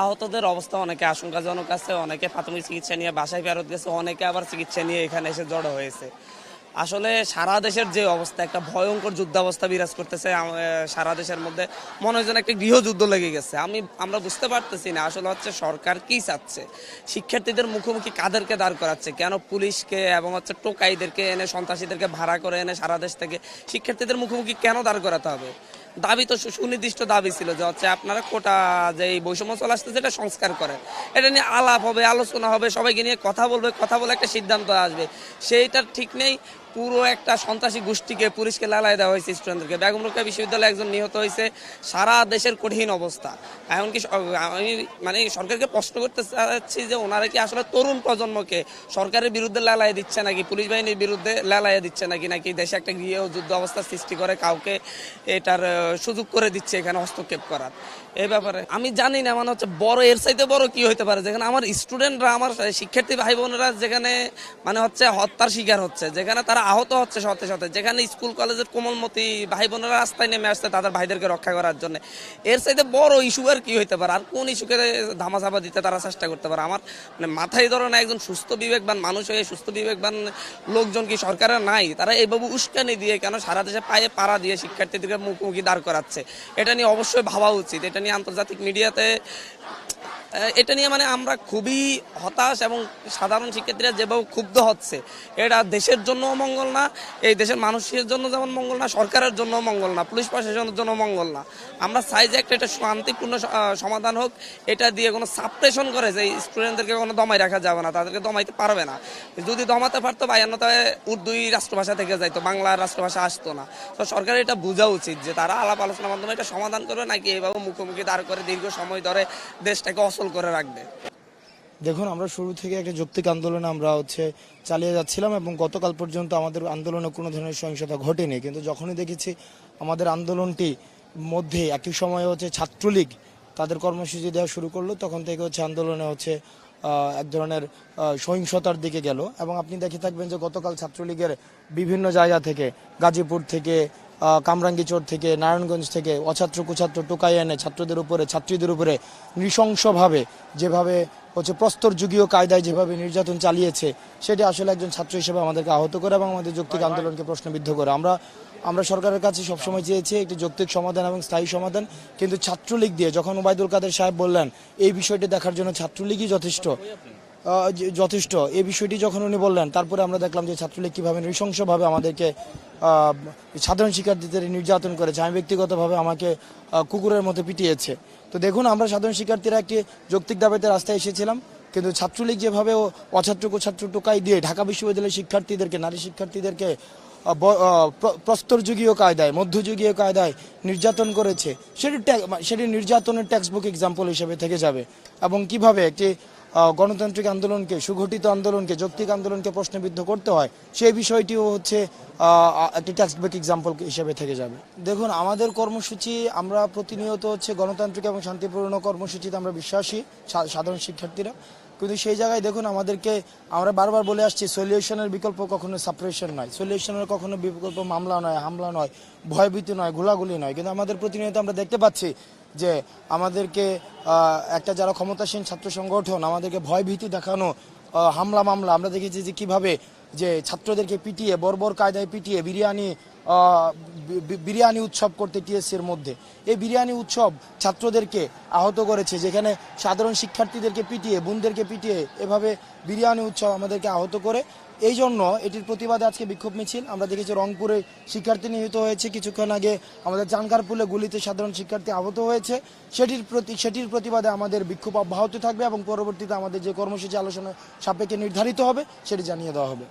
আহতদের অবস্থা অনেকে আশঙ্কাজনক আছে, অনেকে প্রাথমিক চিকিৎসা নিয়ে বাসায় ফেরত গেছে, অনেকে আবার চিকিৎসা নিয়ে এখানে এসে জড়ো হয়েছে। আসলে সারা দেশের যে অবস্থা, একটা ভয়ঙ্কর যুদ্ধাবস্থা বিরাজ করতেছে সারা দেশের মধ্যে মনে হয় যেন একটা গৃহযুদ্ধ লেগে গেছে। আমি, আমরা বুঝতে পারতেছি না আসলে হচ্ছে সরকার কি চাচ্ছে, শিক্ষার্থীদের মুখোমুখি কাদেরকে দাঁড় করাচ্ছে, কেন পুলিশকে এবং হচ্ছে টোকাইদেরকে এনে সন্ত্রাসীদেরকে ভাড়া করে এনে সারা দেশ থেকে শিক্ষার্থীদের মুখোমুখি কেন দাঁড় করাতে হবে? দাবি তো সুনির্দিষ্ট দাবি ছিল যে হচ্ছে আপনারা কোটা যে বৈষম্য চলে আসতে যেটা সংস্কার করেন। এটা নিয়ে আলাপ হবে, আলোচনা হবে, সবাইকে নিয়ে কথা বলবে, কথা বলে একটা সিদ্ধান্ত আসবে। সেইটার ঠিক নেই। পুরো একটা সন্ত্রাসী গোষ্ঠীকে পুলিশকে লালাই দেওয়া হয়েছে স্টুডেন্টদেরকে। বেগম রোকেয়া বিশ্ববিদ্যালয়ে একজন নিহত হয়েছে। সারা দেশের কঠিন অবস্থা। এমনকি আমি মানে সরকারকে প্রশ্ন করতে চাচ্ছি যে ওনারা কি আসলে তরুণ প্রজন্মকে সরকারের বিরুদ্ধে লালাই দিচ্ছে নাকি, পুলিশ বাহিনীর বিরুদ্ধে লালাইয়া দিচ্ছে নাকি নাকি দেশে একটা গৃহ যুদ্ধ অবস্থা সৃষ্টি করে কাউকে এটার সুযোগ করে দিচ্ছে এখানে হস্তক্ষেপ করার? এই ব্যাপারে আমি জানি না মানে হচ্ছে বড়, এর চাইতে বড় কি হতে পারে? যেখানে আমার স্টুডেন্টরা আমার শিক্ষার্থী ভাই বোনেরা যেখানে মানে হচ্ছে হত্যার শিকার হচ্ছে, যেখানে তারা আহত হচ্ছে সাথে সাথে। যেখানে স্কুল, কলেজের কোমলমতি ভাই বোনেরা রাস্তায় নেমে আসছে তাদের ভাইদেরকে রক্ষা করার জন্য। এর চাইতে বড় ইস্যু আর কি হইতে পারে? আর কোন ইস্যুকে ধামাচাপা দিতে তারা চেষ্টা করতে পারে? আমার মানে মাথায় ধরো না, একজন সুস্থ বিবেকবান মানুষ হয়ে সুস্থ বিবেকবান লোকজন কি সরকারের নাই? তারা এইভাবে উস্কানি দিয়ে কেন সারা দেশে পায়ে পাড়া দিয়ে শিক্ষার্থীদেরকে মুখোমুখি দাঁড় করাচ্ছে? এটা নিয়ে অবশ্যই ভাবা উচিত। এটা নিয়ে আন্তর্জাতিক মিডিয়াতে এটা নিয়ে মানে আমরা খুবই হতাশ এবং সাধারণ শিক্ষার্থীরা যেভাবে ক্ষুব্ধ হচ্ছে, এটা দেশের জন্য মঙ্গল না, এই দেশের মানুষের জন্য যেমন মঙ্গল না, সরকারের জন্য মঙ্গল না, পুলিশ প্রশাসনের জন্য মঙ্গল না। আমরা চাই যে একটা এটা শান্তিপূর্ণ সমাধান হোক, এটা দিয়ে কোনো সাপ্রেশন করে যে স্টুডেন্টদেরকে কোনো দমাই রাখা যাবে না, তাদেরকে দমাইতে পারবে না। যদি দমাতে পারতো বা বায়ান্নতায় উর্দুই রাষ্ট্রভাষা থেকে যাইতো, বাংলা রাষ্ট্রভাষা আসতো না। তো সরকারের এটা বোঝা উচিত যে তারা আলাপ আলোচনার মাধ্যমে এটা সমাধান করবে, নাকি এভাবে মুখোমুখি দাঁড় করে দীর্ঘ সময় ধরে দেশটাকে অচল করে রাখবে। দেখুন, আমরা শুরু থেকে একটা যৌক্তিক আন্দোলন আমরা হচ্ছে চালিয়ে যাচ্ছিলাম এবং গতকাল পর্যন্ত আমাদের আন্দোলনে কোনো ধরনের সহিংসতা ঘটেনি। কিন্তু যখনই দেখেছি আমাদের আন্দোলনটি মধ্যে একই সময়ে হচ্ছে ছাত্রলীগ তাদের কর্মসূচি দেওয়া শুরু করল, তখন থেকে হচ্ছে আন্দোলনে হচ্ছে এক ধরনের সহিংসতার দিকে গেল। এবং আপনি দেখে থাকবেন যে গতকাল ছাত্রলীগের বিভিন্ন জায়গা থেকে, গাজীপুর থেকে কামরাঙ্গীচর থেকে নারায়ণগঞ্জ থেকে অছাত্র কুছাত্র টোকাই এনে ছাত্রদের উপরে ছাত্রীদের উপরে নৃশংসভাবে যেভাবে হচ্ছে প্রস্তর যুগীয় কায়দায় যেভাবে নির্যাতন চালিয়েছে সেটি আসলে একজন ছাত্র হিসেবে আমাদেরকে আহত করে এবং আমাদের যৌক্তিক আন্দোলনকে প্রশ্নবিদ্ধ করে। আমরা আমরা সরকারের কাছে সবসময় চেয়েছি একটি যৌক্তিক সমাধান এবং স্থায়ী সমাধান কিন্তু ছাত্রলীগ দিয়ে যখন ওবায়দুল কাদের সাহেব বললেন এই বিষয়টি দেখার জন্য ছাত্রলীগই যথেষ্ট যথেষ্ট। এই বিষয়টি যখন উনি বললেন, তারপরে আমরা দেখলাম যে ছাত্রলীগ কীভাবে নৃশংসভাবে আমাদেরকে সাধারণ শিক্ষার্থীদের নির্যাতন করেছে। আমি ব্যক্তিগতভাবে আমাকে কুকুরের মতো পিটিয়েছে। তো দেখুন, আমরা সাধারণ শিক্ষার্থীরা একটি যৌক্তিক দাবিতে রাস্তায় এসেছিলাম, কিন্তু ছাত্রলীগ যেভাবে ও অছাত্র কুছাত্র টোকাই দিয়ে ঢাকা বিশ্ববিদ্যালয়ের শিক্ষার্থীদেরকে, নারী শিক্ষার্থীদেরকে প্রস্তরযুগীয় কায়দায়, মধ্যযুগীয় কায়দায় নির্যাতন করেছে, সেটি সেটি নির্যাতনের টেক্সট বুক এক্সাম্পল হিসেবে থেকে যাবে। এবং কীভাবে একটি গণতান্ত্রিক আন্দোলনকে সুগঠিত আন্দোলনকে, যৌক্তিক আন্দোলনকে প্রশ্নবিদ্ধ করতে হয়, সেই বিষয়টিও হচ্ছে একটি টেক্সট বুক এক্সাম্পল হিসেবে থেকে যাবে। দেখুন, আমাদের কর্মসূচি, আমরা প্রতিনিয়ত হচ্ছে গণতান্ত্রিক এবং শান্তিপূর্ণ কর্মসূচিতে আমরা বিশ্বাসী সাধারণ শিক্ষার্থীরা। কিন্তু সেই জায়গায় দেখুন, আমাদেরকে আমরা বারবার বলে আসছি সলিউশনের বিকল্প কখনো সাপ্রেশন নয়। সলিউশনের কখনো বিকল্প মামলা নয়, হামলা নয়, ভয়ভীতি নয় গোলাগুলি নয়। কিন্তু আমাদের প্রতিনিয়ত আমরা দেখতে পাচ্ছি যে আমাদেরকে একটা যারা ক্ষমতাসীন ছাত্র সংগঠন, আমাদেরকে ভয়ভীতি দেখানো হামলা, মামলা, আমরা দেখেছি যে কীভাবে যে ছাত্রদেরকে পিটিয়ে, বর্বর কায়দায় পিটিয়ে, বিরিয়ানি বিরিয়ানি উৎসব করতে টিএসসির মধ্যে। এই বিরিয়ানি উৎসব ছাত্রদেরকে আহত করেছে যেখানে সাধারণ শিক্ষার্থীদেরকে পিটিয়ে বোনদেরকে পিটিয়ে এভাবে বিরিয়ানি উৎসব আমাদেরকে আহত করে। এই জন্য এটির প্রতিবাদে আজকে বিক্ষোভ মিছিল। আমরা দেখেছি রংপুরে শিক্ষার্থী নিহত হয়েছে। কিছুক্ষণ আগে আমাদের চানকারপুলে গুলিতে সাধারণ শিক্ষার্থী আহত হয়েছে। সেটির প্রতি সেটির প্রতিবাদে আমাদের বিক্ষোভ অব্যাহত থাকবে এবং পরবর্তীতে আমাদের যে কর্মসূচি আলোচনা সাপেক্ষে নির্ধারিত হবে সেটি জানিয়ে দেওয়া হবে।